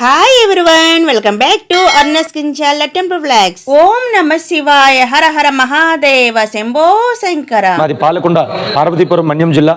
Hi everyone welcome back to అర్నస్ కించాల temple flags ఓం నమ శివాయ హర హర మహాదేవ శంభో శంకర మాది పాలకొండ పార్వతీపురం మన్యం జిల్లా.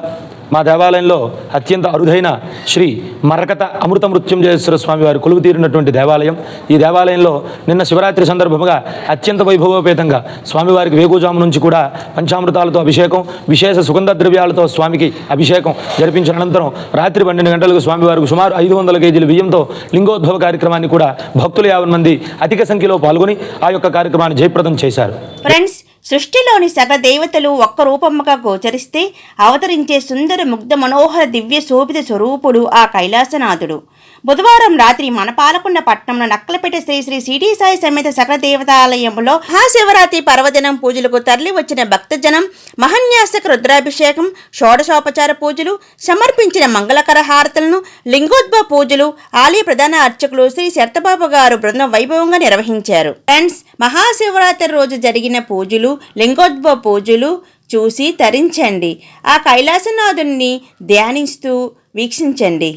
మా దేవాలయంలో అత్యంత అరుదైన శ్రీ మరకత అమృత మృత్యుంజయేశ్వర స్వామి వారి కొలువు తీరినటువంటి దేవాలయం. ఈ దేవాలయంలో నిన్న శివరాత్రి సందర్భంగా అత్యంత వైభవోపేతంగా స్వామివారికి వేగుజాము నుంచి కూడా పంచామృతాలతో అభిషేకం విశేష సుగంధ ద్రవ్యాలతో స్వామికి అభిషేకం జరిపించిన అనంతరం రాత్రి పన్నెండు గంటలకు స్వామివారికి సుమారు ఐదు వందల కేజీల బియ్యంతో లింగోద్భవ కార్యక్రమాన్ని కూడా భక్తులు యాభై మంది అధిక సంఖ్యలో పాల్గొని ఆ యొక్క కార్యక్రమాన్ని జయప్రదం చేశారు. ఫ్రెండ్స్ సృష్టిలోని సకల దేవతలు ఒక్క రూపముగా గోచరిస్తే అవతరించే సుందర ముగ్ధ మనోహర దివ్య శోభిత స్వరూపుడు ఆ కైలాసనాథుడు. బుధవారం రాత్రి మనపాలకొండ పట్టణంలో నక్కలపేట శ్రీ శ్రీ సిటీ సాయి సమేత సకల దేవతాలయంలో మహాశివరాత్రి పర్వదినం పూజలకు తరలి వచ్చిన భక్తజనం మహన్యాసక రుద్రాభిషేకం షోడశోపచార పూజలు సమర్పించిన మంగళకర హారతులను లింగోద్భవ పూజలు ఆలయ ప్రధాన అర్చకులు శ్రీ శర్తబాబు గారు బృందం వైభవంగా నిర్వహించారు. ఫ్రెండ్స్ మహాశివరాత్రి రోజు జరిగిన పూజలు లింగోద్భవ పూజలు చూసి తరించండి ఆ కైలాసనాథుణ్ణి ధ్యానిస్తూ వీక్షించండి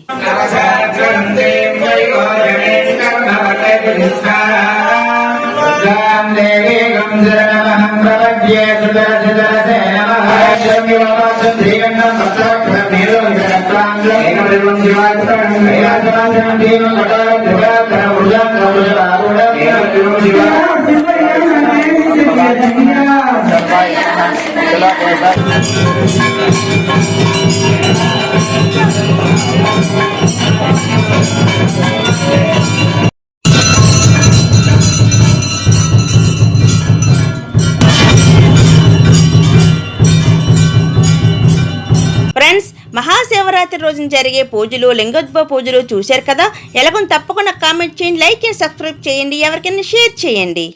ఫ్రెండ్స్ మహాశివరాత్రి రోజున జరిగే పూజలు లింగోద్భవ పూజలు చూశారు కదా? ఎలాగో తప్పకుండా కామెంట్ చేయండి లైక్ అండ్ సబ్స్క్రైబ్ చేయండి ఎవరికైనా షేర్ చేయండి.